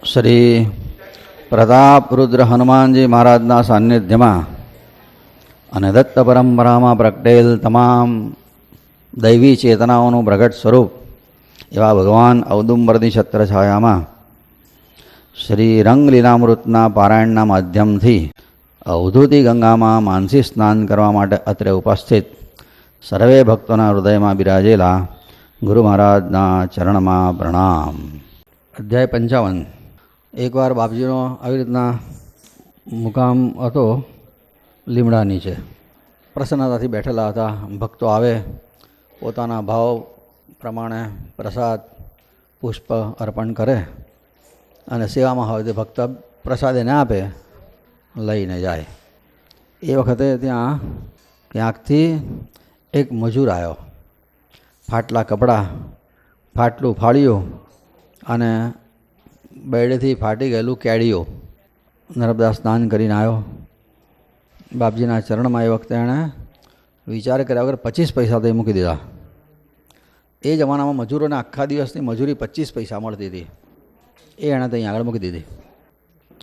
શ્રી પ્રતાપ રુદ્ર હનુમાનજી મહારાજના સાનિધ્યમાં અને દત્ત પરંપરામાં પ્રગટેલ તમામ દૈવી ચેતનાઓનું પ્રગટ સ્વરૂપ એવા ભગવાન ઔદુંબરની છત્રછાયામાં શ્રી રંગલીલામૃતના પારાયણના માધ્યમથી અવધૂતિ ગંગામાં માનસી સ્નાન કરવા માટે અત્રે ઉપસ્થિત સર્વે ભક્તોના હૃદયમાં બિરાજેલા ગુરુ મહારાજના ચરણમાં પ્રણામ. અધ્યાય પંચાવન. એકવાર બાપજીનો આવી રીતના મુકામ હતો લીમડા નીચે પ્રસન્નતાથી બેઠેલા હતા, ભક્તો આવે, પોતાના ભાવ પ્રમાણે પ્રસાદ, પુષ્પ અર્પણ કરે અને સેવામાં હોય તે ભક્ત પ્રસાદ એને આપે, લઈને જાય. એ વખતે ત્યાં ક્યાંકથી એક મજૂર આવ્યો. ફાટલા કપડાં, ફાટલું ફાળ્યું અને બેડેથી ફાટી ગયેલું કેડિયો નર્મદા સ્નાન કરીને આવ્યો. બાપજીના ચરણમાં એ વખતે એણે વિચાર કર્યા વગર પચીસ પૈસા તો મૂકી દીધા. એ જમાનામાં મજૂરોને આખા દિવસની મજૂરી પચીસ પૈસા મળતી હતી. એ એણે ત્યાં આગળ મૂકી દીધી.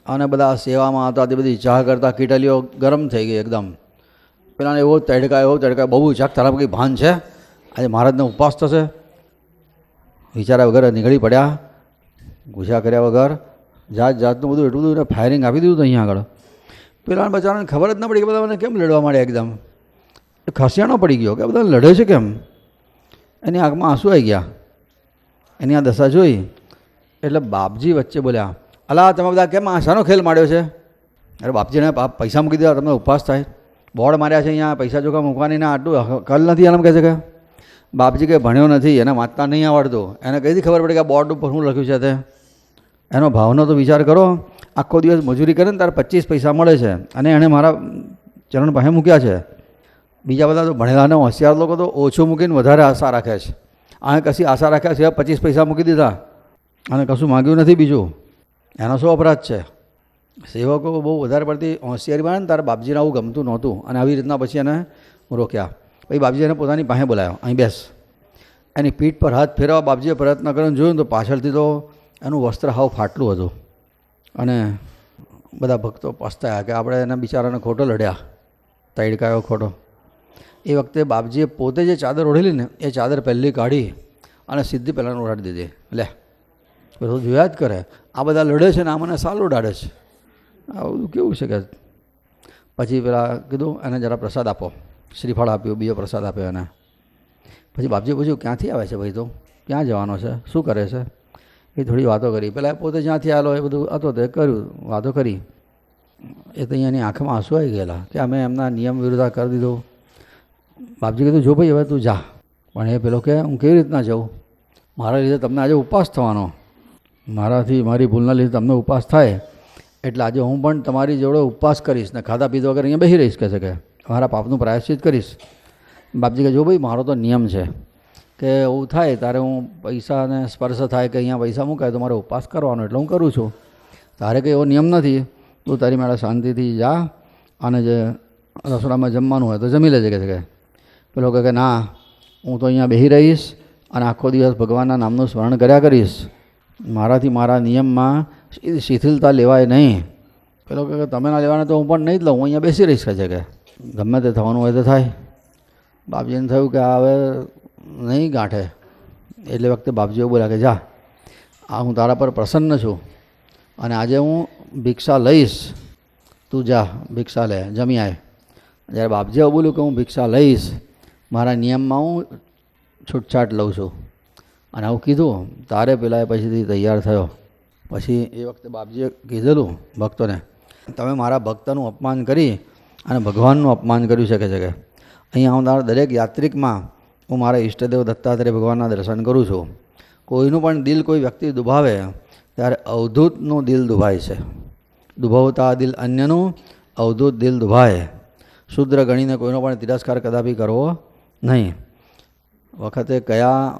અને બધા સેવામાં હતા, તે બધી ચા કરતા, કીટલીઓ ગરમ થઈ ગઈ એકદમ. પેલાને એવો તડકા એવો તડકા, બહુ ચાક તારા કંઈ ભાન છે? આજે મહારાજનો ઉપવાસ થશે. વિચાર્યા વગર નીકળી પડ્યા. ગુસ્સા કર્યા વગર જાત જાતનું બધું એટલું બધું ફાયરિંગ આપી દીધું અહીંયા આગળ. પેલા બચારાને ખબર જ ન પડી કે બધા મને કેમ લડવા માંડ્યા એકદમ? ખસિયાણો પડી ગયો કે બધા લડે છે કેમ? એની આંખમાં આંસુ આવી ગયા. એની આ દશા જોઈ એટલે બાપજી વચ્ચે બોલ્યા, અલા, તમે બધા કેમ આશાનો ખેલ માંડ્યો છે? અરે બાપજીને પૈસા મૂકી દીધા, તમને ઉપવાસ થાય. બોર્ડ માર્યા છે અહીંયા, પૈસા જોખા મૂકવાની ના આટલું કલ નથી, એમ કહે છે કે? બાપજી કે ભણ્યો નથી, એને વાંચતા નહીં આવડતું. એને કઈથી ખબર પડે કે આ બોર્ડ ઉપર શું લખ્યું છે તે? એનો ભાવનો તો વિચાર કરો, આખો દિવસ મજૂરી કરે ને તારે પચીસ પૈસા મળે છે. અને એણે મારા ચરણ પાસે મૂક્યા છે. બીજા બધા તો ભણેલા અને હોશિયાર લોકો તો ઓછું મૂકીને વધારે આશા રાખે છે. આને કશી આશા રાખ્યા છે, પચીસ પૈસા મૂકી દીધા. અને કશું માગ્યું નથી બીજું. એનો શું અપરાધ છે? સેવકો બહુ વધારે પડતી હોશિયારી માને ને તારે બાપજીને આવું ગમતું નહોતું. અને આવી રીતના પછી એને રોક્યા. પછી બાપજીને પોતાની પાસે બોલાવ્યો અહીં બેસ. એની પીઠ પર હાથ ફેરવા બાપજીએ પ્રયત્ન કર્યો જોયું તો પાછળથી તો એનું વસ્ત્ર હાવ ફાટલું હતું. અને બધા ભક્તો પસ્તાયા કે આપણે એને બિચારાને ખોટો લડ્યા. તૈડકાયો ખોટો. એ વખતે બાપજીએ પોતે જે ચાદર ઓઢેલી ને એ ચાદર પહેલી કાઢી અને સીધી પહેલાં ઓઢાડી દીધી. લે, બધું જોયા જ કરે. આ બધા લડે છે ને આ મને સાલ ઉડાડે છે. આવું કેવું છે કે? પછી પેલા કીધું, એને જરા પ્રસાદ આપો. શ્રીફળ આપ્યું, બીજો પ્રસાદ આપ્યો એને. પછી બાપજી પૂછ્યું, ક્યાંથી આવે છે ભાઈ તો? ક્યાં જવાનો છે? શું કરે છે? એ થોડી વાતો કરી. પહેલાં પોતે જ્યાંથી આવેલો એ બધું હતો તે કર્યું, વાતો કરી. એ તો અહીંયાની આંખમાં આંસુ આવી ગયેલા કે અમે એમના નિયમ વિરોધા કરી દીધો. બાપજી કીધું, જો ભાઈ, હવે તું જા. પણ એ પેલો કે, હું કેવી રીતના જાઉં? મારા લીધે તમને આજે ઉપવાસ થવાનો. મારાથી, મારી ભૂલના લીધે તમને ઉપવાસ થાય. એટલે આજે હું પણ તમારી જોડે ઉપવાસ કરીશ ને ખાધા પીધા વગર અહીંયા બેસી રહીશ, કહે છે કે. મારા પાપનું પ્રાયશ્ચિત કરીશ. બાપજી કે જો ભાઈ, મારો તો નિયમ છે કે એવું થાય ત્યારે હું પૈસાને સ્પર્શ થાય કે અહીંયા પૈસા મૂકાય તો મારે ઉપવાસ કરવાનો એટલે હું કરું છું. તારે કંઈ એવો નિયમ નથી. તું તારી મારા શાંતિથી જા અને જે રસોડામાં જમવાનું હોય તો જમી લેજે, કે છે કે. પેલો કહે કે, ના, હું તો અહીંયા બેસી રહીશ અને આખો દિવસ ભગવાનના નામનું સ્મરણ કર્યા કરીશ. મારાથી મારા નિયમમાં શિથિલતા લેવાય નહીં. પેલો કહે કે, તમે ના લેવાના તો હું પણ નહીં જ લઉં, હું અહીંયા બેસી રહીશ, કે છે કે. ગમે તે થવાનું હોય તો થાય. બાપજીને થયું કે હવે નહીં ગાંઠે. એટલે વખતે બાપજીઓ બોલ્યા કે, જા, આ હું તારા પર પ્રસન્ન છું અને આજે હું ભિક્ષા લઈશ. તું જા, ભિક્ષા લે, જમી આવે જ્યારે બાપજીએ બોલ્યું કે, હું ભિક્ષા લઈશ, મારા નિયમમાં હું છૂટછાટ લઉં છું. અને આવું કીધું, તારે પેલા એ પછીથી તૈયાર થયો. પછી એ વખતે બાપજીએ કીધેલું ભક્તોને, તમે મારા ભક્તનું અપમાન કરી અને ભગવાનનું અપમાન કર્યું શકે છે કે? અહીંયા આવનાર દરેક યાત્રિકમાં હું મારા ઈષ્ટદેવ દત્તાત્રેય ભગવાનના દર્શન કરું છું. કોઈનું પણ દિલ કોઈ વ્યક્તિ દુભાવે, ત્યારે અવધૂતનું દિલ દુભાય છે. દુભાવતા દિલ અન્યનું, અવધૂત દિલ દુભાય. શુદ્ર ગણીને કોઈનો પણ તિરસ્કાર કદાપી કરવો નહીં. વખતે કયા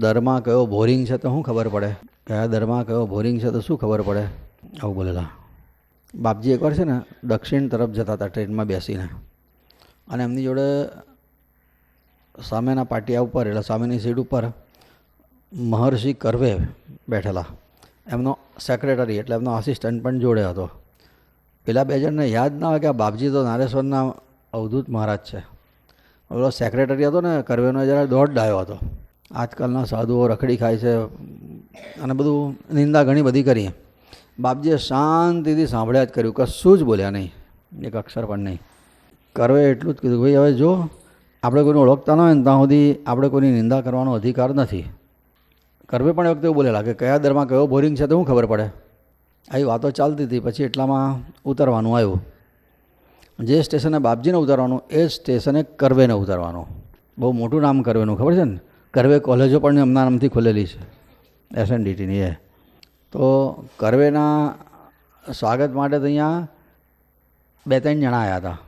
દરમાં કયો બોરિંગ છે તો શું ખબર પડે? કયા દરમાં કયો બોરિંગ છે તો શું ખબર પડે? આવું બોલેલા. બાપજી એકવાર છે ને દક્ષિણ તરફ જતા હતા ટ્રેનમાં બેસીને. અને એમની જોડે સામેના પાટિયા ઉપર, એટલે સામેની સીટ ઉપર મહર્ષિ કરવે બેઠેલા. એમનો સેક્રેટરી એટલે એમનો આસિસ્ટન્ટ પણ જોડે હતો. પેલા બે જણને યાદ ના આવે કે આ બાપજી તો નારેશ્વરના અવધૂત મહારાજ છે. પેલો સેક્રેટરી હતો ને, કરવેનો જરા દોઢ ડાયો હતો. આજકાલના સાધુઓ રખડી ખાય છે અને બધું નિંદા ઘણી બધી કરી બાપજીએ શાંતિથી સાંભળ્યા જ કર્યું. કશું જ બોલ્યા નહીં. એક અક્ષર પણ નહીં. કરવે એટલું જ કીધું ભાઈ, હવે જો આપણે કોઈને ઓળખતા ન હોય ને, ત્યાં સુધી આપણે કોઈની નિંદા કરવાનો અધિકાર નથી. કરવે પણ એ વખતે એવું બોલેલા કે, કયા દરમાં કયો બોરિંગ છે તો શું ખબર પડે? આવી વાતો ચાલતી હતી. પછી એટલામાં ઉતરવાનું આવ્યું. જે સ્ટેશને બાપજીને ઉતારવાનું, એ સ્ટેશને કરવેને ઉતારવાનું. બહુ મોટું નામ કરવેનું, ખબર છે ને? કરવે કોલેજો પણ એમના નામથી ખુલેલી છે. એસએનડીટીની એ. તો કરવેના સ્વાગત માટે તો અહીંયા બે ત્રણ જણા આવ્યા હતા.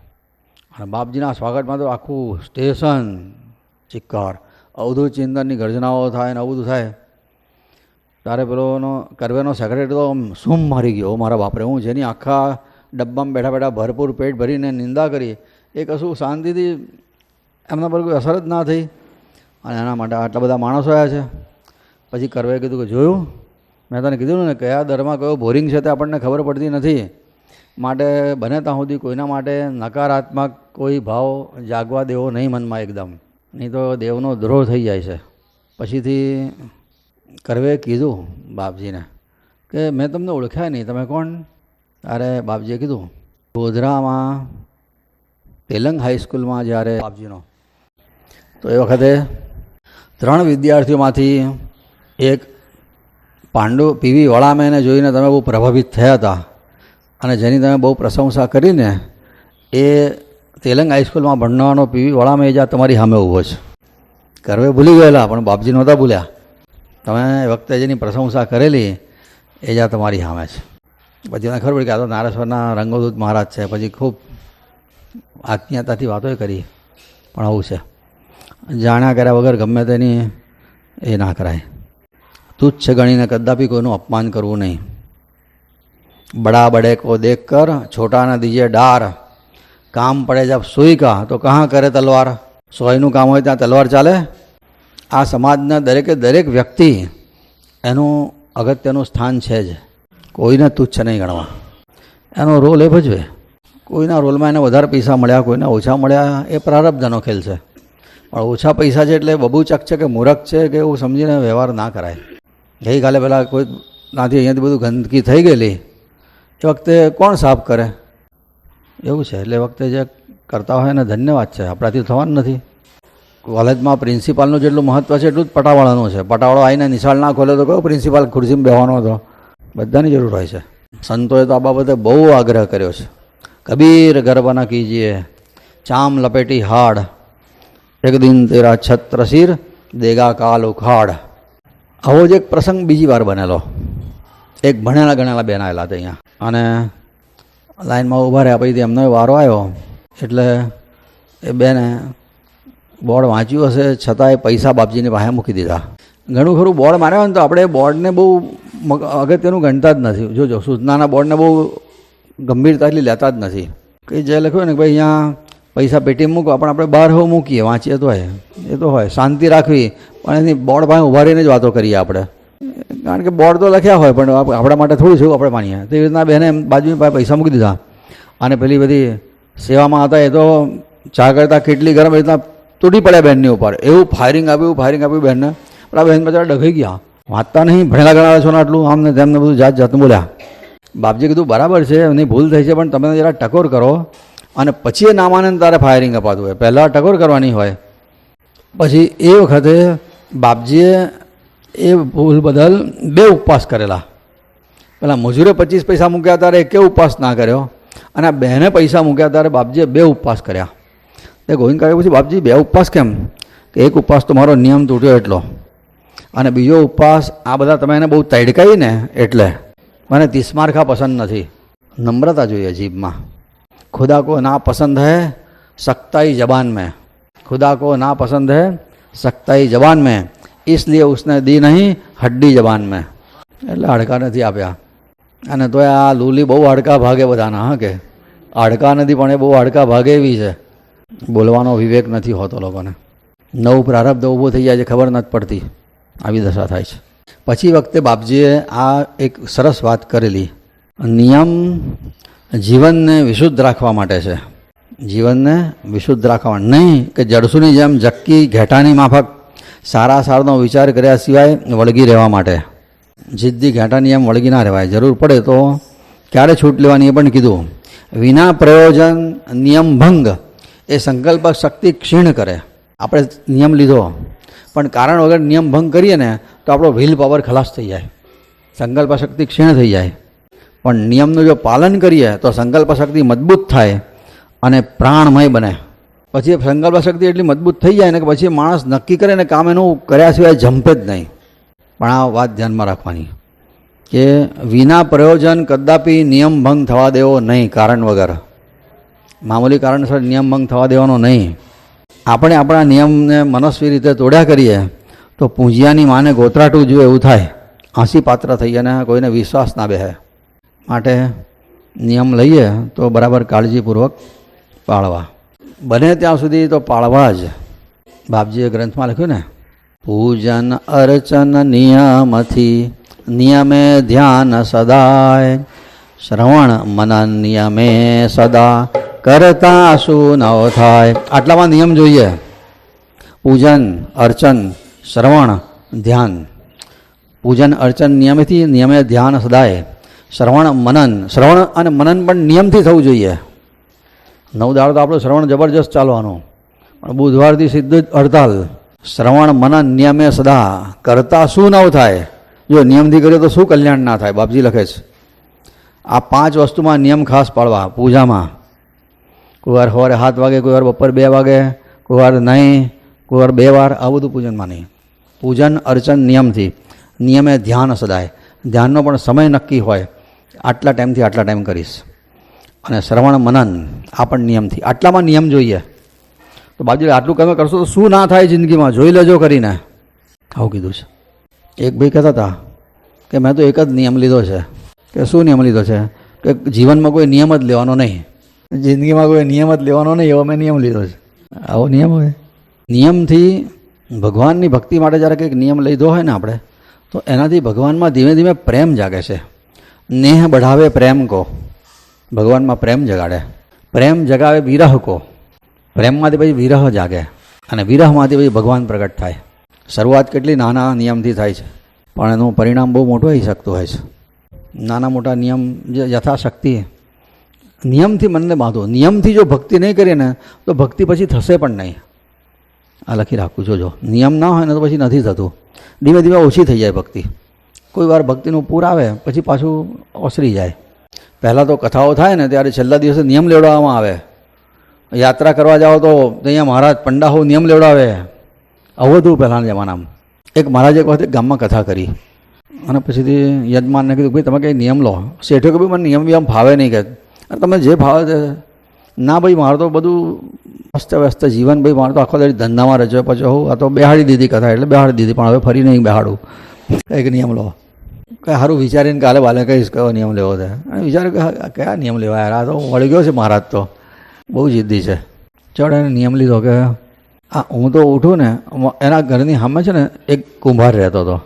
અને બાપજીના સ્વાગતમાં તો આખું સ્ટેશન, ચિક્કાર, અવધૂત ચિંતનની ગર્જનાઓ થાય ને આવું બધું થાય. ત્યારે પેલોનો કરવેનો સેક્રેટરી તો આમ સૂમ મારી ગયો મારા બાપરે, હું જેની આખા ડબ્બામાં બેઠા બેઠા ભરપૂર પેટ ભરીને નિંદા કરી, એ કશું શાંતિથી એમના પર કોઈ અસર જ ના થઈ. અને એના માટે આટલા બધા માણસો આવ્યા છે. પછી કરવે કીધું કે, જોયું? મેં તને કીધું ને કયા દરમાં કયો બોરિંગ છે તે આપણને ખબર પડતી નથી. માટે બને ત્યાં સુધી કોઈના માટે નકારાત્મક કોઈ ભાવ જાગવા દેવો નહીં મનમાં એકદમ. નહીં તો દેવનો દ્રોહ થઈ જાય છે. પછીથી કરવે કીધું બાપજીને કે મેં તમને ઓળખ્યા નહીં. તમે કોણ? ત્યારે બાપજીએ કીધું, ગોધરામાં તેલંગ હાઈસ્કૂલમાં જ્યારે બાપજીનો. તો એ વખતે ત્રણ વિદ્યાર્થીઓમાંથી એક પાંડુ પીવી વળામેને જોઈને તમે બહુ પ્રભાવિત થયા હતા. અને જેની તમે બહુ પ્રશંસા કરીને એ તેલંગ હાઈસ્કૂલમાં ભણવાનો, પીવી વળામે જ્યાં તમારી સામે ઊભો છે. કરવે ભૂલી ગયેલા, પણ બાપજી નહોતા ભૂલ્યા. તમે એ વખતે જેની પ્રશંસા કરેલી, એ જ્યાં તમારી સામે છે. પછી મને ખબર પડી કે આ તો નારેશ્વરના રંગોદૂત મહારાજ છે. પછી ખૂબ આત્મીયતાથી વાતો કરી. પણ આવું છે. જાણ્યા કર્યા વગર ગમે તેની એ ના કરાય. તુચ્છ ગણીને કદાપી કોઈનું અપમાન કરવું નહીં. બડા બડે કો દેખ કર છોટાના દીજે ડાર. કામ પડે જબ સુઈ કા, તો કહાં કરે તલવાર? સોયનું કામ હોય ત્યાં તલવાર ચાલે? આ સમાજના દરેકે દરેક વ્યક્તિ એનું અગત્યનું સ્થાન છે જ. કોઈને તુચ્છ નહીં ગણવા. એનો રોલ એ ભજવે. કોઈના રોલમાં એને વધારે પૈસા મળ્યા, કોઈને ઓછા મળ્યા, એ પ્રારબ્ધનો ખેલ છે. પણ ઓછા પૈસા છે એટલે બબુચક છે કે મૂરખ છે કે એવું સમજીને વ્યવહાર ના કરાય. ગઈકાલે પહેલાં કોઈ નાથી અહીંયાથી બધું ગંદકી થઈ ગયેલી. એ વખતે કોણ સાફ કરે? એવું છે, એટલે વખતે જે કરતા હોય એને ધન્યવાદ છે, આપણાથી થવાનું નથી. કોલેજમાં પ્રિન્સિપાલનું જેટલું મહત્ત્વ છે એટલું જ પટાવાળાનું છે. પટાવાળો આવીને નિશાળ ના ખોલે તો કયો પ્રિન્સિપાલ ખુરશીમાં બેહવાનો હતો? બધાની જરૂર હોય છે. સંતોએ તો આ બાબતે બહુ આગ્રહ કર્યો છે. કબીર ગરબાના કીજીએ ચામ લપેટી હાડ, એક દિન તેરા છત્ર શિર દેગા કાલ ઉખાડ. આવો જ એક પ્રસંગ બીજી વાર બનેલો. એક ભણેલા ગણેલા બેન આવેલા હતા અહીંયા. અને લાઈનમાં ઊભા રહ્યા પછી એમનો વારો આવ્યો. એટલે એ બેને બોર્ડ વાંચ્યું હશે છતાંય પૈસા બાપજીની પાસે મૂકી દીધા. ઘણું ખરું, બોર્ડ માર્યો ને તો આપણે બોર્ડને બહુ અગત્યનું ગણતા જ નથી. જોજો, સૂચનાના બોર્ડને બહુ ગંભીરતાથી લેતા જ નથી. કે જે લખ્યું ને કે ભાઈ અહીંયા પૈસા પેટીમાં મૂકો, પણ આપણે બહાર હોવ મૂકીએ, વાંચીએ તો હોય એ તો હોય, શાંતિ રાખવી. પણ એની બોર્ડ પાસે ઊભા રહીને જ વાતો કરીએ આપણે. કારણ કે બોર્ડ તો લખ્યા હોય, પણ આપણા માટે થોડું છે આપણે માનીએ. તો એવી રીતના બહેને બાજુની પાસે પૈસા મૂકી દીધા. અને પેલી બધી સેવામાં હતા, એ તો ચા કરતાં કેટલી ગરમ રીતના તૂટી પડ્યા બેનની ઉપર. એવું ફાયરિંગ આપ્યું ફાયરિંગ આપ્યું બહેનને પણ આ બહેન બચારા ડઘાઈ ગયા. વાંચતા નહીં, ભણેલા ગણાવે છો ને આટલું? આમને તેમને બધું જાત જાતનું બોલ્યા. બાપજી કીધું, બરાબર છે એમની ભૂલ થઈ છે, પણ તમે જરા ટકોર કરો. અને પછી એ નામાનંદ તારે ફાયરિંગ અપાતું હોય. પહેલાં ટકોર કરવાની હોય. પછી એ વખતે બાપજીએ એ ભૂલ બદલ બે ઉપવાસ કરેલા. પેલા મજૂરે પચીસ પૈસા મૂક્યા ત્યારે એકે ઉપવાસ ના કર્યો અને આ બહેને પૈસા મૂક્યા ત્યારે બાપજીએ બે ઉપવાસ કર્યા. તે ગોવિંદ કાકા પછી બાપજી, બે ઉપવાસ કેમ? કે એક ઉપવાસ તો મારો નિયમ તૂટ્યો એટલો. અને બીજો ઉપવાસ, આ બધા તમે એને બહુ તડકાઈ ને એટલે. મને તીસમારખા પસંદ નથી. નમ્રતા જોઈએ જીભમાં. खुदा को ना पसंद है सख्ताई जबान में खुदा को ना पसंद है सख्ताई जबान में इसलिए उसने दी नहीं हड्डी जबान में એટલે હાડકા નથી આપ્યા અને તોય આ લૂલી બહુ હાડકા ભાગે બધાના હા કે હાડકા નથી પણ એ બહુ હાડકા ભાગે એવી છે બોલવાનો વિવેક નથી હોતો લોકોને નવું પ્રારબ્ધ ઊભું થઈ જાય છે ખબર નથી પડતી આવી દશા થાય છે પછી વખતે બાપજીએ આ એક સરસ વાત કરેલી નિયમ જીવનને વિશુદ્ધ રાખવા માટે છે. જીવનને વિશુદ્ધ રાખવા નહીં, કે જડસુની જેમ જક્કી, ઘેટાની માફક, સારા સારનો વિચાર કર્યા સિવાય વળગી રહેવા માટે. જિદ્દી ઘેટાની એમ વળગી ના રહેવાય. જરૂર પડે તો ક્યારે છૂટ લેવાની એ પણ કીધું. વિના પ્રયોજન નિયમ ભંગ એ સંકલ્પ શક્તિ ક્ષીણ કરે. આપણે નિયમ લીધો. પણ કારણ વગર નિયમ ભંગ કરીએ ને, તો આપણો વિલ પાવર ખલાસ થઈ જાય. સંકલ્પ શક્તિ ક્ષીણ થઈ જાય. પણ નિયમનું જો પાલન કરીએ, તો સંકલ્પ શક્તિ મજબૂત થાય અને પ્રાણમય બને. પછી સંકલ્પ શક્તિ એટલી મજબૂત થઈ જાય ને કે પછી માણસ નક્કી કરે ને કામ એનું કર્યા સિવાય જંપે જ નહીં. પણ આ વાત ધ્યાનમાં રાખવાની કે વિના પ્રયોજન કદાપી નિયમ ભંગ થવા દેવો નહીં, કારણ વગર. મામૂલી કારણસર નિયમ ભંગ થવા દેવાનો નહીં. આપણે આપણા નિયમને મનસ્વી રીતે તોડ્યા કરીએ, તો પૂંજિયાની માને ગોતરાટું જો એવું થાય. હાંસી પાત્ર થઈ અને કોઈને વિશ્વાસ ના બેહે. માટે નિયમ લઈએ તો બરાબર કાળજીપૂર્વક પાળવા. બને ત્યાં સુધી તો પાળવા જ. બાપજીએ ગ્રંથમાં લખ્યું ને, પૂજન અર્ચન નિયમથી નિયમે ધ્યાન સદાય. શ્રવણ મનન નિયમે સદા કરતા શું નવ થાય. આટલામાં નિયમ જોઈએ. પૂજન, અર્ચન, શ્રવણ, ધ્યાન. પૂજન, અર્ચન નિયમેથી નિયમે ધ્યાન સદાય. શ્રવણ મનન. શ્રવણ અને મનન પણ નિયમથી થવું જોઈએ. નવ દાડો તો આપણું શ્રવણ જબરજસ્ત ચાલવાનું. પણ બુધવારથી સીધું જ હડતાલ. શ્રવણ મનન નિયમે સદા. કરતા શું નવ થાય? જો નિયમથી કરીએ તો શું કલ્યાણ ના થાય? બાપજી લખે છે. આ પાંચ વસ્તુમાં નિયમ ખાસ પાળવા પૂજામાં. કોઈ વાર સવારે સાત વાગે કોઈ વાર બપોર બે વાગે કોઈ વાર નહીં કોઈ વાર બે વાર. આ બધું પૂજનમાં નહીં પૂજન, અર્ચન નિયમથી. નિયમે ધ્યાન સદાય. ધ્યાનનો પણ સમય નક્કી હોય. આટલા ટાઈમથી આટલા ટાઈમ કરીશ. અને શ્રવણ મનન આ પણ નિયમથી. આટલામાં નિયમ જોઈએ. તો બાજુ આટલું તમે કરશો તો શું ના થાય જિંદગીમાં? જોઈ લેજો કરીને. આવું કીધું છે. એક ભાઈ કહેતા હતા કે મેં તો એક જ નિયમ લીધો છે. કે શું નિયમ લીધો છે? કે જીવનમાં કોઈ નિયમ જ લેવાનો નહીં. જિંદગીમાં કોઈ નિયમ જ લેવાનો નહીં એવો મેં નિયમ લીધો છે. આવો નિયમ હોય. નિયમથી ભગવાનની ભક્તિ માટે જ્યારે કંઈક નિયમ લીધો હોય ને આપણે, તો એનાથી ભગવાનમાં ધીમે ધીમે પ્રેમ જાગે છે. નેહ બઢાવે પ્રેમ કો. ભગવાનમાં પ્રેમ જગાડે. પ્રેમ જગાવે વિરહ કો. પ્રેમમાંથી પછી વિરહ જાગે અને વિરહમાંથી પછી ભગવાન પ્રગટ થાય. શરૂઆત કેટલી નાના નિયમથી થાય છે. પણ એનું પરિણામ બહુ મોટું આવી શકતું હોય છે. નાના મોટા નિયમ જે યથાશક્તિ, નિયમથી મનને બાંધો. નિયમથી જો ભક્તિ નહીં કરીએ ને, તો ભક્તિ પછી થશે પણ નહીં. આ લખી રાખું જો. નિયમ ના હોય ને તો પછી નથી થતું. ધીમે ધીમે ઓછી થઈ જાય ભક્તિ. કોઈ વાર ભક્તિનું પૂર આવે, પછી પાછું ઓસરી જાય. પહેલાં તો કથાઓ થાય ને ત્યારે છેલ્લા દિવસે નિયમ લેવડાવવામાં આવે. યાત્રા કરવા જાઓ તો અહીંયા મહારાજ પંડાહો નિયમ લેવડાવે. હતું પહેલાંના જમાનામાં. એક મહારાજે એક વખતે ગામમાં કથા કરી. અને પછીથી યજમાનને કીધું, ભાઈ, તમે કંઈ નિયમ લો. શેઠે કે ભાઈ, મને નિયમ વિયમ ફાવે નહીં કે. તમે જે ફાવે તે. ના ભાઈ, મારે તો બધું અસ્ત વ્યસ્ત જીવન, ભાઈ, મારે તો આખો દાડી ધંધામાં રચ્યો પછી હું આ તો બેહાડી દીધી કથા, એટલે બેહાડી દીધી, પણ હવે ફરી નહીં બેહાડું. કંઈક નિયમ લો. કંઈ સારું વિચારીને કાલે બાલે કહીશ કયો નિયમ લેવો છે? અને વિચાર કયા નિયમ લેવા યાર આ તો વળી ગયો છે મહારાજ તો. બહુ જિદ્દી છે. ચડ એને નિયમ લીધો કે આ હું તો ઉઠું ને એના ઘરની સામે છે ને એક કુંભાર રહેતો હતો.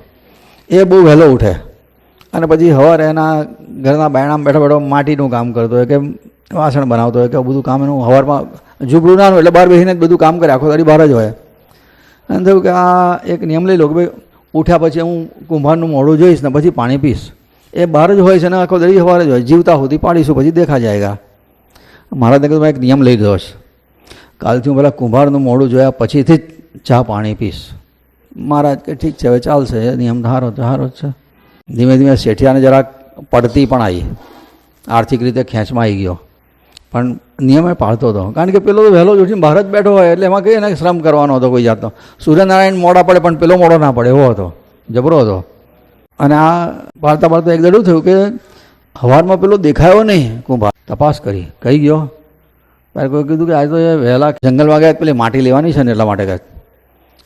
એ બહુ વહેલો ઉઠે. અને પછી સવારે એના ઘરના બાયણામાં બેઠો બેઠો માટીનું કામ કરતો હોય કે વાસણ બનાવતો હોય કે બધું કામ એનું સવારમાં ઝૂંપડું ના એટલે બહાર બેસીને બધું કામ કરે, આખો દાડી બહાર જ હોય. અને થયું કે આ એક નિયમ લઈ લો કે ભાઈ ઉઠ્યા પછી હું કુંભારનું મોઢું જોઈશ ને પછી પાણી પીશ. એ બહાર જ હોય છે ને, આખો દરિયા સવારે જ હોય. જીવતા સુધી પાડીશું, પછી દેખા જાયગા. મારા મેં એક નિયમ લઈ ગયો છે. કાલથી હું પહેલાં કુંભારનું મોઢું જોયા પછીથી જ ચા પાણી પીશ. મહારાજ કે ઠીક છે, હવે ચાલશે. નિયમ સારો તો સારો જ છે. ધીમે ધીમે શેઠિયાને જરાક પડતી પણ આવી. આર્થિક રીતે ખેંચમાં આવી ગયો. પણ નિયમે પાળતો હતો. કારણ કે પેલો તો વહેલો જ ઉઠીને બહાર જ બેઠો હોય એટલે એમાં કહીએ એને શ્રમ કરવાનો હતો કોઈ જાતનો. સૂર્યનારાયણ મોડા પડે પણ પેલો મોડો ના પડે, એવો હતો. જબરો હતો. અને આ પાળતા પાળતા એક દડું થયું કે હવારમાં પેલો દેખાયો નહીં, કુંભાર. તપાસ કરી. કઈ ગયો? ત્યારે કોઈ કીધું કે આજે તો વહેલા જંગલમાં ગયા પેલી માટી લેવાની છે ને એટલા માટે ગયા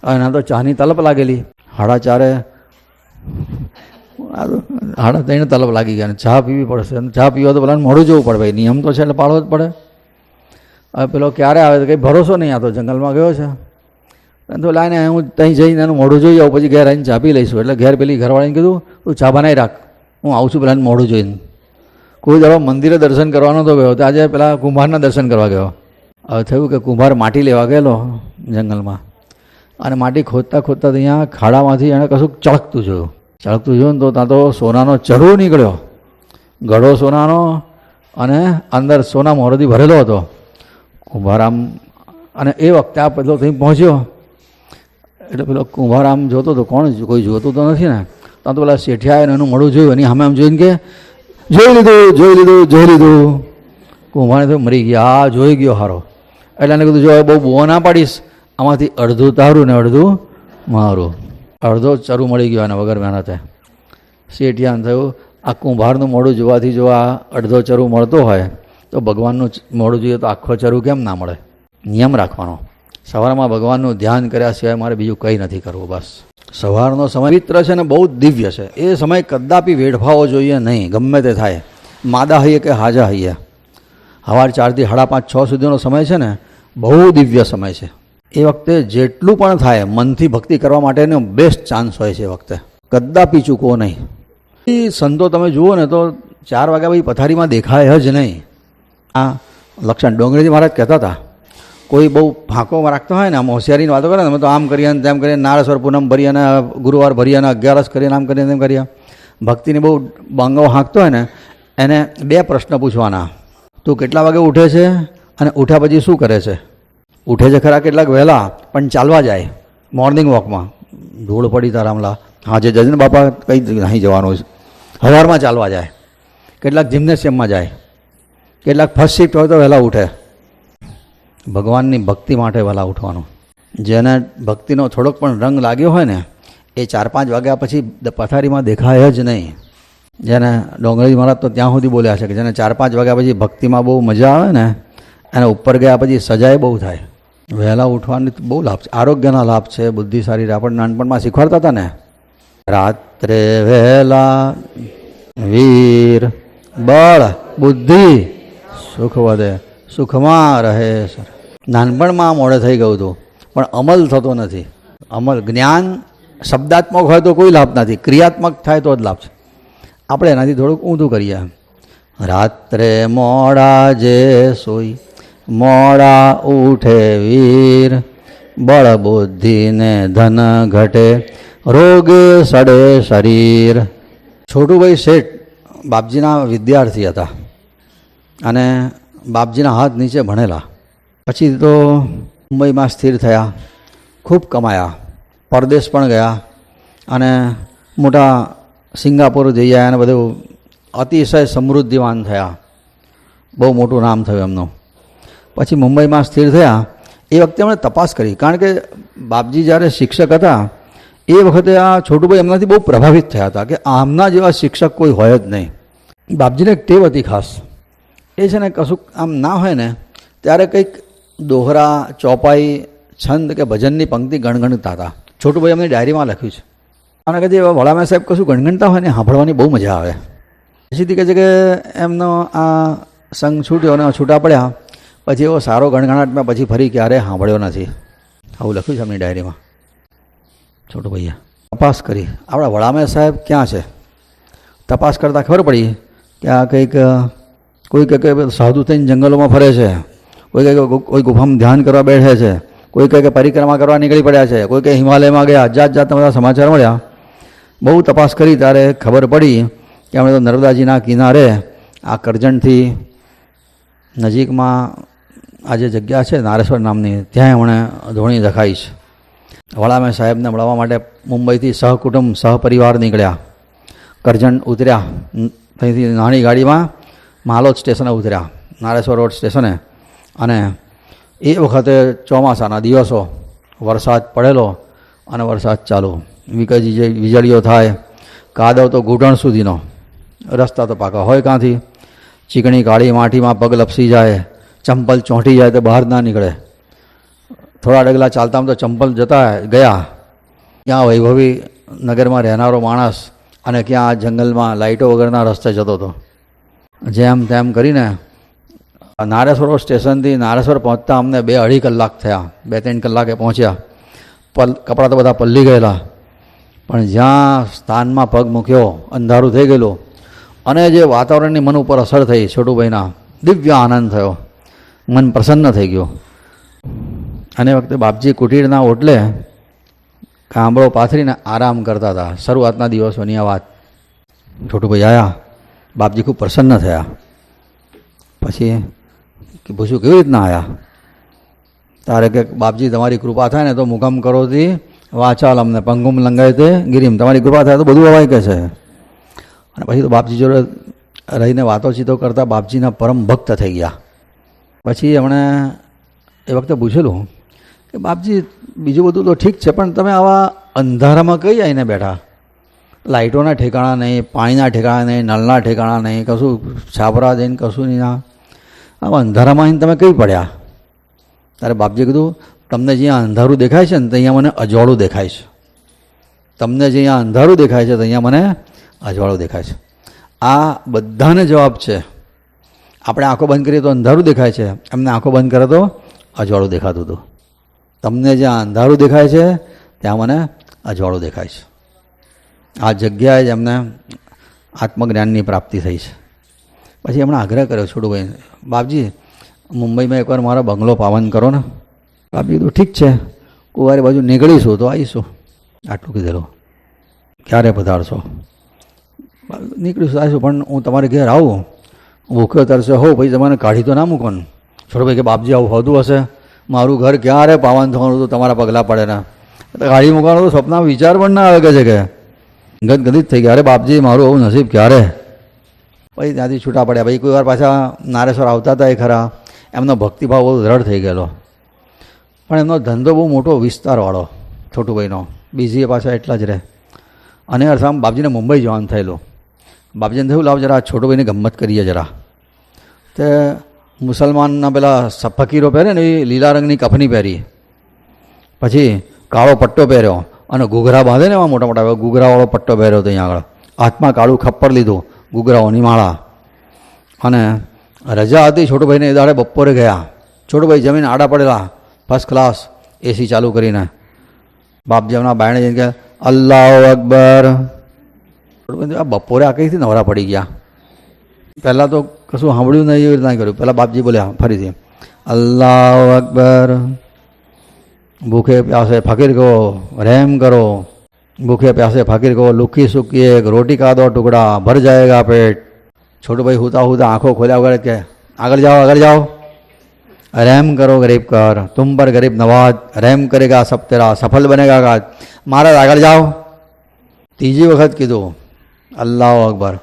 અને એના તો ચાની તલપ લાગેલી. હાડા ચારે હાડા સાડા તલપ લાગી ગયા ચા પીવી પડશે. ચા પીવા તો પેલા મોડું જવું પડે ભાઈ. નિયમ તો છે એટલે પાળવો જ પડે. હવે પેલો ક્યારે આવે તો કંઈ ભરોસો નહીં, આ તો જંગલમાં ગયો છે. તો લાઈને હું ત્યાં જઈને એનું મોઢું જોઈ આવું, પછી ઘેર આવીને ચા પી લઈશું. એટલે ઘેર પેલી ઘરવાળીને કીધું, તું ચા બનાવી રાખ, હું આવું છું પેલાને મોઢું જોઈને. કોઈ દાડો મંદિરે દર્શન કરવાનો તો ગયો, તો આજે પેલા કુંભારના દર્શન કરવા ગયો. હવે થયું કે કુંભાર માટી લેવા ગયેલો જંગલમાં. અને માટી ખોદતા ખોદતા ત્યાં ખાડામાંથી એણે કશુંક ચળકતું જોયું. ચળકતું જોયું ને તો ત્યાં તો સોનાનો ચરુ નીકળ્યો. ગળો સોનાનો અને અંદર સોના મોરથી ભરેલો હતો. કુંભારામ અને એ વખતે આ પેલો ત્યાં પહોંચ્યો. એટલે પેલો કુંભારામ જોતો હતો કોણ કોઈ જોતું તો નથી ને. ત્યાં તો પેલા શેઠિયાએ એનું મળું જોયું એની સામે આમ જોઈને કે, જોઈ લીધું જોઈ લીધું જોઈ લીધું. કુંભારે તો મરી ગયા આ જોઈ ગયો હારો. એટલે એને કીધું, જો બહુ બહુ ના પાડીશ, આમાંથી અડધું તારું ને અડધું મારું. અડધો ચરું મળી ગયો અને વગર મહેનતે. શેઠિયાને થયું, આ કુંભારનું મોડું જોવાથી જો આ અડધો ચરું મળતો હોય. તો ભગવાનનું મોડું જોઈએ તો આખો ચરું કેમ ના મળે? નિયમ રાખવાનો. સવારમાં ભગવાનનું ધ્યાન કર્યા સિવાય મારે બીજું કંઈ નથી કરવું, બસ. સવારનો સમય મિત્ર છે ને બહુ દિવ્ય છે. એ સમય કદાપી વેડફાવો જોઈએ નહીં, ગમે તે થાય. માદા હૈયે કે હાજા હૈયે. સવાર ચારથી સાડા પાંચ, છ સુધીનો સમય છે ને, બહુ દિવ્ય સમય છે. એ વખતે જેટલું પણ થાય, મનથી ભક્તિ કરવા માટેનો બેસ્ટ ચાન્સ હોય છે એ વખતે. કદાપી ચૂકવો નહીં. એ સંતો તમે જુઓ ને તો ચાર વાગ્યા પછી પથારીમાં દેખાય જ નહીં. આ લક્ષણ ડોંગરેજી મહારાજ કહેતા હતા, કોઈ બહુ ફાંકો રાખતો હોય ને, આમ હોશિયારીની વાતો કરે ને, અમે તો આમ કરીએ ને તેમ કરીએ નારેશ્વર પૂનમ ભરીએ અને ગુરુવાર ભરીએ અને અગિયારસ કરીએ આમ કરીએ તેમ કરીએ. ભક્તિને બહુ બાંગો હાંકતો હોય ને, એને બે પ્રશ્ન પૂછવાના. તું કેટલા વાગે ઉઠે છે અને ઉઠ્યા પછી શું કરે છે? ઉઠે છે ખરા કેટલાક વહેલા, પણ ચાલવા જાય, મોર્નિંગ વોકમાં. ધૂળ પડી તારામલા હા જે જજન બાપા, કંઈ નહીં જવાનું છે હવારમાં ચાલવા જાય, કેટલાક જિમ્નેશિયમમાં જાય. કેટલાક ફર્સ્ટ શિફ્ટ હોય તો વહેલા ઉઠે. ભગવાનની ભક્તિ માટે વહેલા ઉઠવાનું. જેને ભક્તિનો થોડોક પણ રંગ લાગ્યો હોય ને, એ ચાર પાંચ વાગ્યા પછી પથારીમાં દેખાય જ નહીં. જેને ડોંગરી મહારાજ તો ત્યાં સુધી બોલ્યા છે કે જેને ચાર પાંચ વાગ્યા પછી ભક્તિમાં બહુ મજા આવે ને, એને ઉપર ગયા પછી સજાય બહુ થાય. વહેલા ઉઠવાની બહુ લાભ છે. આરોગ્યના લાભ છે, બુદ્ધિ સારી રહે. આપણને નાનપણમાં શીખવાડતા હતા ને. રાત્રે વહેલા, વીર, બળ, બુદ્ધિ સુખ વધે સુખમાં રહે સર. નાનપણમાં મોડે થઈ ગયું હતું, પણ અમલ થતો નથી. અમલ, જ્ઞાન શબ્દાત્મક હોય તો કોઈ લાભ નથી, ક્રિયાત્મક થાય તો જ લાભ છે. આપણે એનાથી થોડુંક ઊંધું કરીએ. રાત્રે મોડા જે સોઈ, મોડા ઉઠે વીર બળ બુદ્ધિને ધન ઘટે, રોગ સડે શરીર. છોટુભાઈ શેઠ બાપજીના વિદ્યાર્થી હતા. અને બાપજીના હાથ નીચે ભણેલા. પછી તો મુંબઈમાં સ્થિર થયા, ખૂબ કમાયા, પરદેશ પણ ગયા અને મોટા સિંગાપુર જઈ આવ્યા અને બધું અતિશય સમૃદ્ધિવાન થયા. બહુ મોટું નામ થયું એમનું. પછી મુંબઈમાં સ્થિર થયા, એ વખતે એમણે તપાસ કરી. કારણ કે બાપજી જ્યારે શિક્ષક હતા, એ વખતે આ છોટુભાઈ એમનાથી બહુ પ્રભાવિત થયા હતા કે આમના જેવા શિક્ષક કોઈ હોય જ નહીં. બાપજીને એક ટેવ હતી ખાસ. એ છે ને કશુંક આમ ના હોય ને, ત્યારે કંઈક દોહરા, ચોપાઈ, છંદ કે ભજનની પંક્તિ ગણગણતા હતા. છોટુભાઈ એમની ડાયરીમાં લખ્યું છે. અને કદી એવા વડામાં સાહેબ કશું ગણગણતા હોય ને સાંભળવાની બહુ મજા આવે. પછીથી કહે છે કે એમનો આ સંગ છૂટ્યો અને છૂટા પડ્યા, પછી એવો સારો ગણગણાટમાં પછી ફરી ક્યારેય સાંભળ્યો નથી. આવું લખ્યું છે એમની ડાયરીમાં. છોટું ભૈયા તપાસ કરી. આપણા વડામે સાહેબ ક્યાં છે? તપાસ કરતાં ખબર પડી કે આ કંઈક કોઈ કહે કે સાધુ થઈને જંગલોમાં ફરે છે. કોઈ કહે કે કોઈ ગુફામાં ધ્યાન કરવા બેઠે છે. કોઈ કહે કે પરિક્રમા કરવા નીકળી પડ્યા છે. કોઈ કહે હિમાલયમાં ગયા. જાત જાતના બધા સમાચાર મળ્યા. બહુ તપાસ કરી ત્યારે ખબર પડી કે અમે તો નર્મદાજીના કિનારે આ કરજણથી નજીકમાં આ જે જગ્યા છે, નારેશ્વર નામની, ત્યાં એમણે ધોણી દેખાઈ છે. વડામે સાહેબને મળવા માટે મુંબઈથી સહકુટુંબ, સહપરિવાર નીકળ્યા. કરજણ ઉતર્યા. ત્યાંથી નાની ગાડીમાં માલોદ સ્ટેશને ઉતર્યા. નારેશ્વર રોડ સ્ટેશને. અને એ વખતે ચોમાસાના દિવસો, વરસાદ પડેલો અને વરસાદ ચાલુ. વિકજી વીજળીઓ થાય, કાદવ તો ઘૂંટણ સુધીનો. રસ્તા તો પાકા હોય ક્યાંથી? ચીકણી કાળી માટીમાં પગ લપસી જાય, ચંપલ ચોંટી જાય તો બહાર ના નીકળે. થોડા ડગલા ચાલતા તો ચંપલ જતા ગયા. ક્યાં વૈભવી નગરમાં રહેનારો માણસ અને ક્યાં જંગલમાં લાઇટો વગરના રસ્તે જતો હતો. જેમ તેમ કરીને નારેશ્વર સ્ટેશનથી નારેશ્વર પહોંચતા અમને બે અઢી કલાક થયા, બે ત્રણ કલાકે પહોંચ્યા. પલ, કપડાં તો બધા પલ્લી ગયેલા. પણ જ્યાં સ્થાનમાં પગ મૂક્યો, અંધારું થઈ ગયેલું અને જે વાતાવરણની મન ઉપર અસર થઈ છોટુભાઈના, દિવ્ય આનંદ થયો. મન પ્રસન્ન થઈ ગયું. અને વખતે બાપજી કુટીરના ઓટલે કાંબળો પાથરીને આરામ કરતા હતા. શરૂઆતના દિવસોની આ વાત. છોટુભાઈ આવ્યા બાપજી ખૂબ પ્રસન્ન થયા. પછી કે પૂછ્યું કેવી રીતના આવ્યા તારે કે બાપજી, તમારી કૃપા થાય ને તો મુકમ કરો થી વાચાલ અમને, પંગુમ લંગાય તે, ગિરીમ. તમારી કૃપા થાય તો બધું અવાય કે છે? અને પછી તો બાપજી જોડે રહીને વાતોચીતો કરતાં બાપજીના પરમ ભક્ત થઈ ગયા. પછી એમણે એ વખતે પૂછેલું કે બાપજી, બીજું બધું તો ઠીક છે, પણ તમે આવા અંધારામાં કઈ આવીને બેઠા? લાઇટોના ઠેકાણા નહીં, પાણીના ઠેકાણા નહીં, નળના ઠેકાણા નહીં, કશું છાપરા દઈને કશું નહીં. ના આ અંધારામાં આવીને તમે કઈ પડ્યા? ત્યારે બાપજીએ કીધું, તમને જ્યાં અંધારું દેખાય છે ને, ત્યાં મને અજવાળું દેખાય છે. તમને જે અહીંયા અંધારું દેખાય છે તો અહીંયા મને અજવાળું દેખાય છે. આ બધાને જવાબ છે, આપણે આંખો બંધ કરીએ તો અંધારું દેખાય છે. એમને આંખો બંધ કરે તો અજવાળું દેખાતું હતું. તમને જ્યાં અંધારું દેખાય છે, ત્યાં મને અજવાળું દેખાય છે. આ જગ્યાએ જ એમને આત્મજ્ઞાનની પ્રાપ્તિ થઈ છે. પછી એમણે આગ્રહ કર્યો છોડુભાઈ બાપજી, મુંબઈમાં એકવાર મારો બંગલો પાવન કરો ને. બાપજી કીધું, ઠીક છે, કુવારી બાજુ નીકળીશું તો આવીશું. આટલું કીધેલું. ક્યારે પધારશો? નીકળીશું, આવીશું, પણ હું તમારે ઘેર આવું. ભૂખ્યો તરસે હોઉં, પછી તમારે કાઢી તો ના મૂકવાનું. છોડુભાઈ કે બાપજી, આવું હોતું હશે? મારું ઘર ક્યારે પાવન થવાનું તો તમારા પગલાં પડે ને. કાઢી મૂકવાનું તો સપના વિચાર પણ ના આવે કે છે કે. ગદગદિત થઈ ગયા. અરે બાપજી, મારું આવું નસીબ ક્યારે? પછી ત્યાંથી છૂટા પડ્યા. પછી કોઈ વાર પાછા નારેશ્વર આવતા હતા એ ખરા. એમનો ભક્તિભાવ બહુ દ્રઢ થઈ ગયેલો. પણ એમનો ધંધો બહુ મોટો વિસ્તારવાળો, છોટુભાઈનો. બીજી પાછા એટલા જ રહે. અને અર્થામ બાપજીને મુંબઈ જવાનું થયેલું. બાપજીને થયું, લાવ જરા છોટુભાઈને ગમત કરીએ જરા. તે મુસલમાનના પેલા ફકીરો પહેરે ને એ લીલા રંગની કફની પહેરી. પછી કાળો પટ્ટો પહેર્યો. અને ઘૂઘરા બાંધે ને એવા મોટા મોટા ઘૂઘરાવાળો પટ્ટો પહેર્યો હતો અહીંયા આગળ. હાથમાં કાળું ખપ્પડ લીધું, ઘૂઘરાઓની માળા. અને રજા હતી, છોટુભાઈને એ દાડે બપોરે ગયા. છોટુભાઈ જમીન આડા પડેલા ફર્સ્ટ ક્લાસ એસી ચાલુ કરીને. બાપજી એમના બાયણે જઈને કે, અલ્લાહ અકબર. આ બપોરે આ કઈથી નવરા પડી ગયા? પહેલાં તો કશું સાંભળ્યું નહીં એવી રીતના કર્યું. પહેલાં બાપજી બોલ્યા ફરીથી, અલ્લાહ અકબર. ભૂખે પ્યાસે ફકીર કહો રહેમ કરો ભૂખે પ્યાસે ફકીર કહો લુખી સુખી એક રોટી કા દો ટુકડા ભર જાएगा પેટ છોટું ભાઈ હુતા હુતા આંખો ખોલ્યા વગર કે આગળ જાઓ આગળ જાઓ રહેમ કરો ગરીબ કર તુમ પર ગરીબ નવાજ રહેમ કરેગા સબ તેરા સફલ બનેગા કાજ મહારાજ આગળ જાઓ ત્રીજી વખત કીધું અલ્લાહ અકબર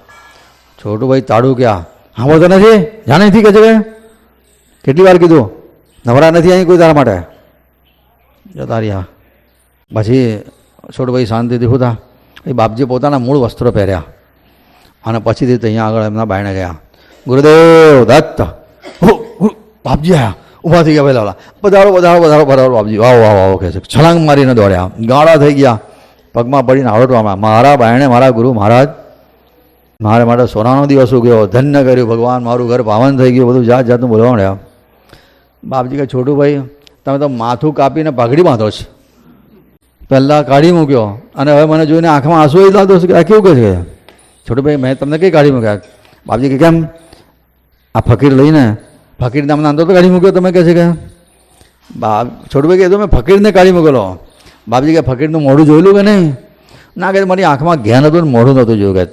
છોટું ભાઈ તાળું ક્યાં સાંભળતો નથી જાણે નથી કે છે કે કેટલી વાર કીધું નવરા નથી અહીં કોઈ તારા માટે જતા રહ્યા પછી છોટભાઈ શાંતિથી હતા. એ બાપજી પોતાના મૂળ વસ્ત્રો પહેર્યા. અને પછીથી ત્યાં આગળ એમના બાયણે ગયા. ગુરુદેવ દત્ત. બાપજી આવ્યા ઊભા થઈ ગયા પહેલા ઓલા પધારો પધારો પધારો પધારો, બાપજી. વાહ વાહ વાહ કહે છે છલાંગ મારીને દોડ્યા. ગાળા થઈ ગયા. પગમાં પડીને આવડવામાં મારા બાયણે, મારા ગુરુ, મહારાજ. મારે માટે સોનાનો દિવસ ઉગ્યો. ધન્ય કર્યું. ભગવાન મારું ઘર પાવન થઈ ગયું. બધું જાત જાતનું બોલવા મળ્યા બાપજી કે છોટું ભાઈ તમે તો માથું કાપીને પાઘડી બાંધો છો. પહેલાં કાઢી મૂક્યો અને હવે મને જોઈને આંખમાં આંસુ એ દો કે આ કેવું કે છે? છોટું ભાઈ, મેં તમને કઈ કાઢી મૂક્યા? બાપજી કે કેમ? આ ફકીર લઈને ફકીર નામના અંદર તો કાઢી મૂક્યો તમે કહે છે કે? બાપ, છોટું ભાઈ કે તો મેં ફકીરને કાઢી મૂકેલો. બાપજી કે ફકીરનું મોઢું જોયેલું કે નહીં? ના કે મારી આંખમાં ઘેન હતું ને મોઢું નહોતું જોયું કે.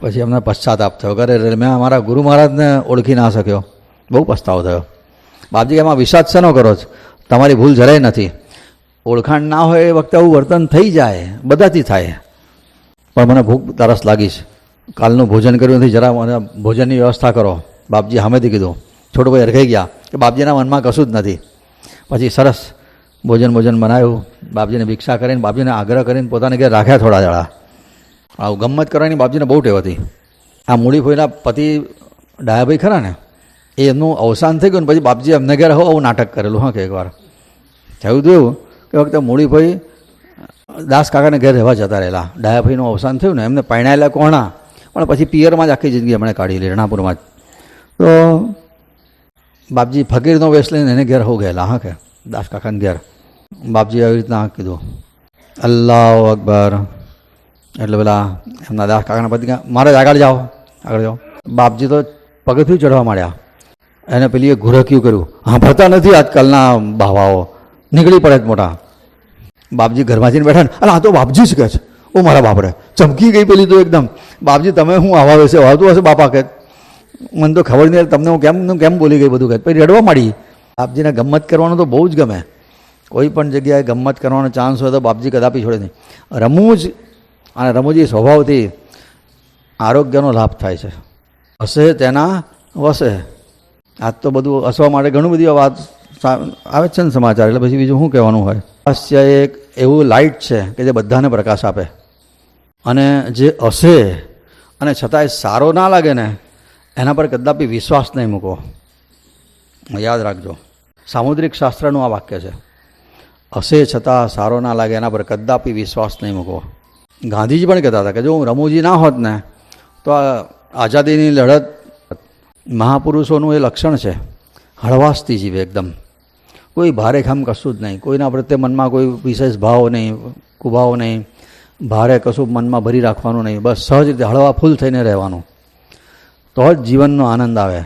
પછી અમને પશ્ચાતાપ થયો. કરે મેં અમારા ગુરુ મહારાજને ઓળખી ના શક્યો. બહુ પસ્તાવો થયો. બાપજી એમાં વિશ્વાસ શેનો કરો છો? તમારી ભૂલ જરાય નથી. ઓળખાણ ના હોય એ વખતે આવું વર્તન થઈ જાય, બધાથી થાય. પણ મને ભૂખ તરસ લાગી છે. કાલનું ભોજન કર્યું નથી, જરા મને ભોજનની વ્યવસ્થા કરો. બાપજી સામેથી કીધું. છોટું ભાઈ અરખાઈ ગયા કે, બાપજીના મનમાં કશું જ નથી. પછી સરસ ભોજન ભોજન બનાવ્યું. બાપજીને ભિક્ષા કરીને, બાપજીને આગ્રહ કરીને પોતાને ઘેર રાખ્યા થોડા જણા. આવું ગમત કરવાની બાપજીને બહુ ટેવ હતી. આ મૂડી ફોઈના પતિ ડાયાભાઈ ખરા ને? એમનું અવસાન થઈ ગયું ને પછી બાપજી એમને ઘેર હો આવું નાટક કરેલું, હા, કે એકવાર. થયું તો એવું કે વખતે મૂળીભાઈ દાસ કાકાને ઘેર રહેવા જતા રહેલા. ડાયાભાઈનું અવસાન થયું ને એમને પરણાયેલા કોણા. પણ પછી પિયરમાં જ આખી જિંદગી એમણે કાઢી રેણાપુરમાં જ. તો બાપજી ફકીરનો વેશ લઈને એને ઘેર હો ગયેલા, હા, કે દાસ કાકાને ઘેર. બાપજી આવી રીતના કીધું. અલ્લાહ અકબર. એટલે પેલા એમના દાસ કાકાના પતિ મારે આગળ જાઓ આગળ જાઓ. બાપજી તો પગથિયું ચડવા માંડ્યા. એને પેલી ઘુરક્યું કર્યું. સાંભળતા નથી આજકાલના બાવાઓ. નીકળી પડે જ મોટા. બાપજી ઘરમાં જઈને બેઠા ને અરે આ તો બાપજી જ કહે છે. ઓ મારા બાપડે ચમકી ગઈ પેલી તો એકદમ. બાપજી, તમે હું આવા વેસે આવતું હશે બાપા કહે મને તો ખબર નહીં, તમને હું કેમ કેમ બોલી ગઈ બધું કહે પછી રડવા માંડી. બાપજીને ગમત કરવાનું તો બહુ જ ગમે. કોઈ પણ જગ્યાએ ગમત કરવાનો ચાન્સ હોય તો બાપજી કદાપી છોડે નહીં. રમૂજ અને રમૂજી સ્વભાવથી આરોગ્યનો લાભ થાય છે. હશે તેના વસે આજ તો બધું હસવા માટે ઘણું બધી વાત આવે છે ને સમાચાર, એટલે પછી બીજું શું કહેવાનું હોય? હાસ્ય એક એવું લાઇટ છે કે જે બધાને પ્રકાશ આપે. અને જે હશે, અને છતાંય સારો ના લાગે ને, એના પર કદાપી વિશ્વાસ નહીં મૂકો યાદ રાખજો. સામુદ્રિક શાસ્ત્રનું આ વાક્ય છે. હશે છતાં સારો ના લાગે એના પર કદાપી વિશ્વાસ નહીં મૂકો ગાંધીજી પણ કહેતા હતા કે જો હું રમૂજી ના હોત ને, તો આ આઝાદીની લડત મહાપુરુષોનું એ લક્ષણ છે. હળવાશથી જીવે એકદમ. કોઈ ભારે ખામ કશું જ નહીં. કોઈના પ્રત્યે મનમાં કોઈ વિશેષ ભાવ નહીં, કુભાવ નહીં. ભારે કશું મનમાં ભરી રાખવાનું નહીં. બસ સહજ રીતે હળવા ફૂલ થઈને રહેવાનું. તો જ જીવનનો આનંદ આવે.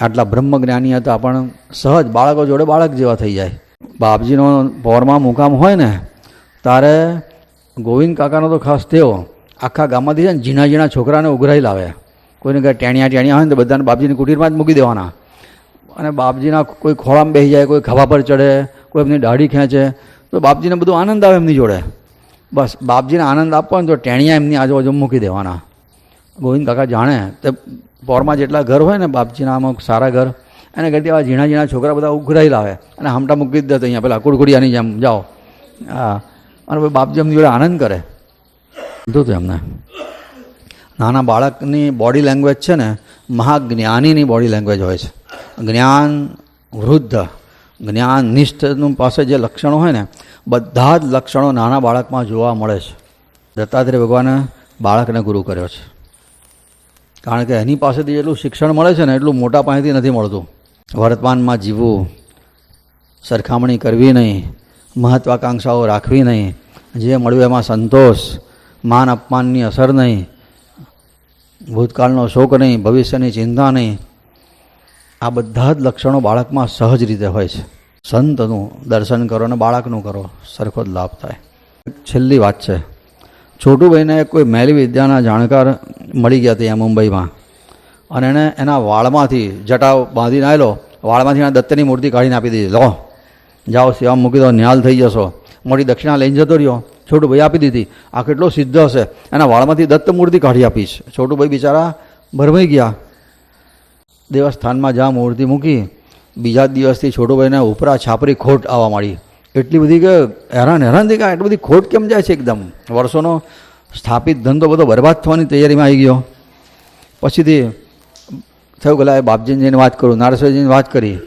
આટલા બ્રહ્મજ્ઞાની હતા પણ સહજ બાળકો જોડે બાળક જેવા થઈ જાય. બાપજીનો પોરમાં મુકામ હોય ને, તારે ગોવિંદ કાકાનો તો ખાસ તેઓ આખા ગામમાંથી છે ને ઝીણા ઝીણા છોકરાને ઉઘરાઈ લાવે. કોઈને કાંઈ ટેણિયા ટેણિયા હોય ને તો બધાને બાપજીની કુટીરમાં જ મૂકી દેવાના. અને બાપજીના કોઈ ખોળામાં બેસી જાય, કોઈ ખભા પર ચડે, કોઈ એમની દાઢી ખેંચે, તો બાપજીને બધું આનંદ આવે એમની જોડે. બસ, બાપજીને આનંદ આપવો ને તો ટેણિયા એમની આજુબાજુ મૂકી દેવાના. ગોવિંદ કાકા જાણે તે પોરમાં જેટલા ઘર હોય ને બાપજીના અમુક સારા ઘર, એને ઘરથી આવા ઝીણા ઝીણા છોકરા બધા ઉઘરાઈ લાવે અને હમટા મૂકી દે તો અહીંયા પેલા કુડકુડિયાની જેમ જાઓ. હા. અને બાપજી એમની જોડે આનંદ કરે. હતું એમને. નાના બાળકની બોડી લેંગ્વેજ છે ને, મહાજ્ઞાનીની બોડી લેંગ્વેજ હોય છે. જ્ઞાન વૃદ્ધ, જ્ઞાન નિષ્ઠનું પાસે જે લક્ષણો હોય ને, બધા જ લક્ષણો નાના બાળકમાં જોવા મળે છે. દત્તાત્રેય ભગવાને બાળકને ગુરુ કર્યો છે. કારણ કે એની પાસેથી જેટલું શિક્ષણ મળે છે ને, એટલું મોટા પાસેથી નથી મળતું. વર્તમાનમાં જીવવું, સરખામણી કરવી નહીં, મહત્વાકાંક્ષાઓ રાખવી નહીં, જે મળ્યું એમાં સંતોષ, માન અપમાનની અસર નહીં ભૂતકાળનો શોક નહીં, ભવિષ્યની ચિંતા નહીં. આ બધા જ લક્ષણો બાળકમાં સહજ રીતે હોય છે. સંતનું દર્શન કરો અને બાળકનું કરો, સરખો જ લાભ થાય. છેલ્લી વાત છે. છોટુભાઈને કોઈ મેલી વિદ્યાના જાણકાર મળી ગયા ત્યાં મુંબઈમાં. અને એણે એના વાળમાંથી જટા બાંધીને આવેલો, વાળમાંથી એના દત્તની મૂર્તિ કાઢીને આપી દીધી. લો, જાઓ, સેવા મૂકી દો, ન્યાલ થઈ જશો. મોટી દક્ષિણા લઈને જતો રહ્યો. છોટુભાઈ આપી દીધી. આ કેટલો સિદ્ધ હશે. એના વાળમાંથી દત્ત મૂર્તિ કાઢી આપીશ. છોટુભાઈ બિચારા ભરમાઈ ગયા. દેવસ્થાનમાં જ્યાં મૂર્તિ મૂકી, બીજા દિવસથી છોટુભાઈને ઉપરા છાપરી ખોટ આવવા માંડી. એટલી બધી કે હેરાન હેરાન થઈ ગયા. એટલી બધી ખોટ કેમ જાય છે એકદમ? વર્ષોનો સ્થાપિત ધંધો બધો બરબાદ થવાની તૈયારીમાં આવી ગયો. પછીથી થયું એ બાપજીને જઈને વાત કરું, નારસજીની વાત કરી.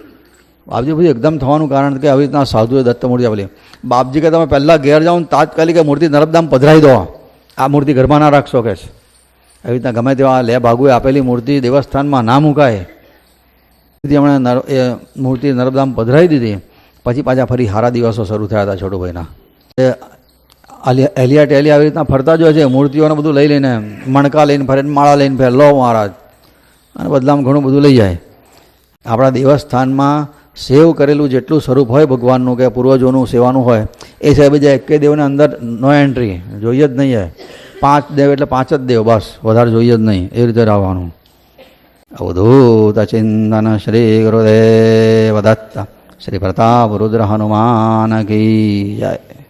બાપજી પછી એકદમ થવાનું કારણ કે આવી રીતના સાધુએ દત્ત મૂર્તિ આપેલી. બાપજી કે તમે પહેલાં ઘેર જાઓ તાત્કાલિક મૂર્તિ નર્મદામ પધરાવી દો. આ મૂર્તિ ઘરમાં ના રાખશો કે છે. એવી રીતના ગમે તેવા લે ભાગુએ આપેલી મૂર્તિ દેવસ્થાનમાં ના મુકાય. એમણે એ મૂર્તિ નર્મદામ પધરાવી દીધી. પછી પાછા ફરી સારા દિવસો શરૂ થયા હતા છોટુભાઈના એલિયા ટેલિયા આવી રીતના ફરતા જ હોય છે. મૂર્તિઓને બધું લઈ લઈને, મણકા લઈને ફરે, માળા લઈને ફરે. લો મહારાજ. અને બદલામાં ઘણું બધું લઈ જાય. આપણા દેવસ્થાનમાં સેવ કરેલું જેટલું સ્વરૂપ હોય ભગવાનનું કે પૂર્વજોનું સેવાનું હોય, એ સાહેબે જે એકે દેવને અંદર નો એન્ટ્રી જોઈએ જ નહીં પાંચ દેવ એટલે પાંચ જ દેવ, બસ. વધારે જોઈએ જ નહીં. એ રીતે રહેવાનું. અવધૂત ચિંતન શ્રી ગુરુદેવ દત્ત. શ્રી પ્રતાપ રુદ્ર હનુમાન કી જય.